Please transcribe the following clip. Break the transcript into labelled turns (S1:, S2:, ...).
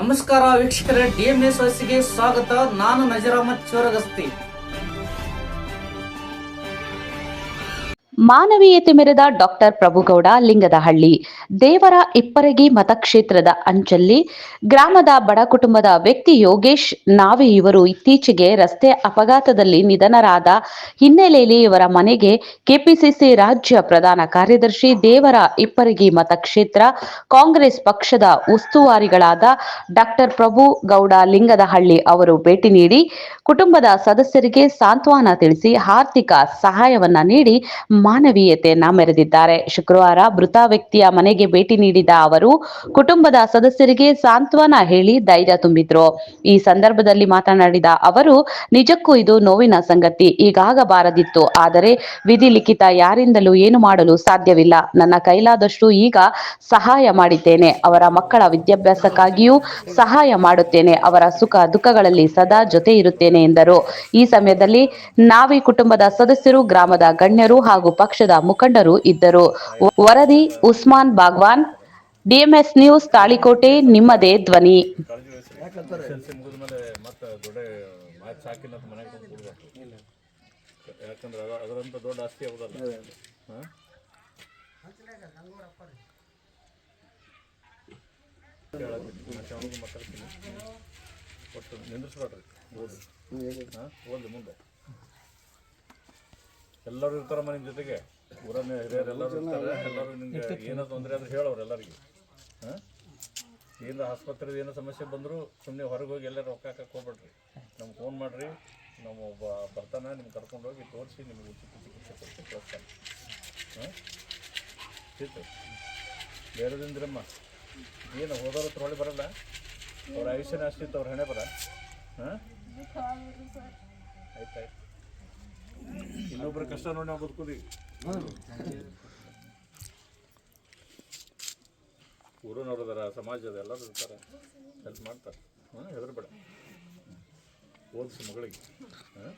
S1: ನಮಸ್ಕಾರ ವೀಕ್ಷಕರೇ ಡಿಎಂಎಸ್ಗೆ ಸ್ವಾಗತ. ನಾನು ನಜರಾಮತ್ ಚೋರಗಸ್ತಿ.
S2: ಮಾನವೀಯತೆ ಮೆರೆದ ಡಾಕ್ಟರ್ ಪ್ರಭುಗೌಡ ಲಿಂಗದಹಳ್ಳಿ, ದೇವರ ಇಪ್ಪರಗಿ ಮತಕ್ಷೇತ್ರದ ಅಂಚಲ್ಲಿ, ಗ್ರಾಮದ ಬಡ ಕುಟುಂಬದ ವ್ಯಕ್ತಿ ಯೋಗೇಶ್, ನಾವೆ ಇವರು ಇತ್ತೀಚೆಗೆ ರಸ್ತೆ ಅಪಘಾತದಲ್ಲಿ ನಿಧನರಾದ ಹಿನ್ನೆಲೆಯಲ್ಲಿ ಇವರ ಮನೆಗೆ ಕೆಪಿಸಿಸಿ ರಾಜ್ಯ ಪ್ರಧಾನ ಕಾರ್ಯದರ್ಶಿ, ದೇವರ ಇಪ್ಪರಗಿ ಮತಕ್ಷೇತ್ರ, ಕಾಂಗ್ರೆಸ್ ಪಕ್ಷದ ಉಸ್ತುವಾರಿಗಳಾದ ಡಾಕ್ಟರ್ ಪ್ರಭು ಗೌಡ ಲಿಂಗದಹಳ್ಳಿ ಅವರು ಭೇಟಿ ನೀಡಿ, ಕುಟುಂಬದ ಸದಸ್ಯರಿಗೆ ಸಾಂತ್ವನ ತಿಳಿಸಿ, ಆರ್ಥಿಕ ಸಹಾಯವನ್ನ ನೀಡಿ ಮಾನವೀಯತೆಯನ್ನ ಮೆರೆದಿದ್ದಾರೆ. ಶುಕ್ರವಾರ ಮೃತ ವ್ಯಕ್ತಿಯ ಮನೆಗೆ ಭೇಟಿ ನೀಡಿದ ಅವರು, ಕುಟುಂಬದ ಸದಸ್ಯರಿಗೆ ಸಾಂತ್ವನ ಹೇಳಿ ಧೈರ್ಯ ತುಂಬಿದ್ರು. ಈ ಸಂದರ್ಭದಲ್ಲಿ ಮಾತನಾಡಿದ ಅವರು, ನಿಜಕ್ಕೂ ಇದು ನೋವಿನ ಸಂಗತಿ ಈಗಾಗಬಾರದಿತ್ತು ಆದರೆ ವಿಧಿ ಲಿಖಿತ ಯಾರಿಂದಲೂ ಏನು ಮಾಡಲು ಸಾಧ್ಯವಿಲ್ಲ. ನನ್ನ ಕೈಲಾದಷ್ಟು ಈಗ ಸಹಾಯ ಮಾಡಿದ್ದೇನೆ. ಅವರ ಮಕ್ಕಳ ವಿದ್ಯಾಭ್ಯಾಸಕ್ಕಾಗಿಯೂ ಸಹಾಯ ಮಾಡುತ್ತೇನೆ. ಅವರ ಸುಖ ದುಃಖಗಳಲ್ಲಿ ಸದಾ ಜೊತೆ ಇರುತ್ತೇನೆ ಎಂದರು. ಈ ಸಮಯದಲ್ಲಿ ನಾವಿ ಕುಟುಂಬದ ಸದಸ್ಯರು, ಗ್ರಾಮದ ಗಣ್ಯರು ಹಾಗೂ ಪಕ್ಷದ ಮುಖಂಡರು ಇದ್ದರು. ವರದಿ ಉಸ್ಮಾನ್ ಬಾಗ್ವಾನ್, ಡಿಎಂಎಸ್ ನ್ಯೂಸ್ ತಾಳಿಕೋಟೆ, ನಿಮ್ಮದೇ ಧ್ವನಿ.
S3: ಯಾಕಂದ್ರೆ ಅದರಂತ ದೊಡ್ಡ ಆಸ್ತಿ ಹಾಂ? ಒಟ್ಟು ಓದಿ ಮುಂದೆ ಎಲ್ಲರೂ ಇರ್ತಾರಮ್ಮ ಮನೆ ಜೊತೆಗೆ. ಊರನ್ನ ಹಿರಿಯರು ಎಲ್ಲರೂ ಇರ್ತಾರೆ, ಎಲ್ಲರೂ ನಿಮ್ಗೆ ಏನೋ ತೊಂದರೆ ಆದ್ರೆ ಹೇಳೋರು ಎಲ್ಲರಿಗೆ ಹಾಂ? ಏನು ಆಸ್ಪತ್ರೆದ ಏನೋ ಸಮಸ್ಯೆ ಬಂದರೂ ಸುಮ್ಮನೆ ಹೊರಗೆ ಹೋಗಿ ಎಲ್ಲರೂ ರೊಕ್ಕ ಹಾಕಕ್ಕೆ ಹೋಗ್ಬೇಡ್ರಿ. ನಮ್ಗೆ ಫೋನ್ ಮಾಡಿರಿ, ನಮ್ಮ ಒಬ್ಬ ಬರ್ತಾನೆ, ನಿಮ್ಗೆ ಕರ್ಕೊಂಡು ಹೋಗಿ ತೋರಿಸಿ, ನಿಮ್ಗೆ ಉಚಿತ ಚಿಕಿತ್ಸೆ ಕೊಟ್ಟು ಕಳಿಸ್ತಾನೆ ಹಾಂ? ಸಿಟ್ಟು ಬೇರೆದಿಂದ್ರಮ್ಮ ಏನು ಹೋದವ್ರ ಹೊಳಿ ಬರಲ್ಲ? ಅವ್ರ ಆಯುಷ್ಯನ ಅಷ್ಟಿತ್ತು, ಅವ್ರ ಹಣೆ ಬರ? ಹಾಂ? ಇನ್ನೊಬ್ಬರ ಕಷ್ಟ ನೋಡಿ ನಾವು ಬದುಕೋದಿ ಊರು ನೋಡಿದಾರ ಸಮಾಜದ ಎಲ್ಲರೂ ಇರ್ತಾರೆ. ಹೆಲ್ಪ್ ಮಾಡ್ತಾರೆ. ಹಾಂ, ಹೆದರ್ಬೇಡ. ಓದಿಸಿ ಮಗಳಿಗೆ. ಹಾಂ?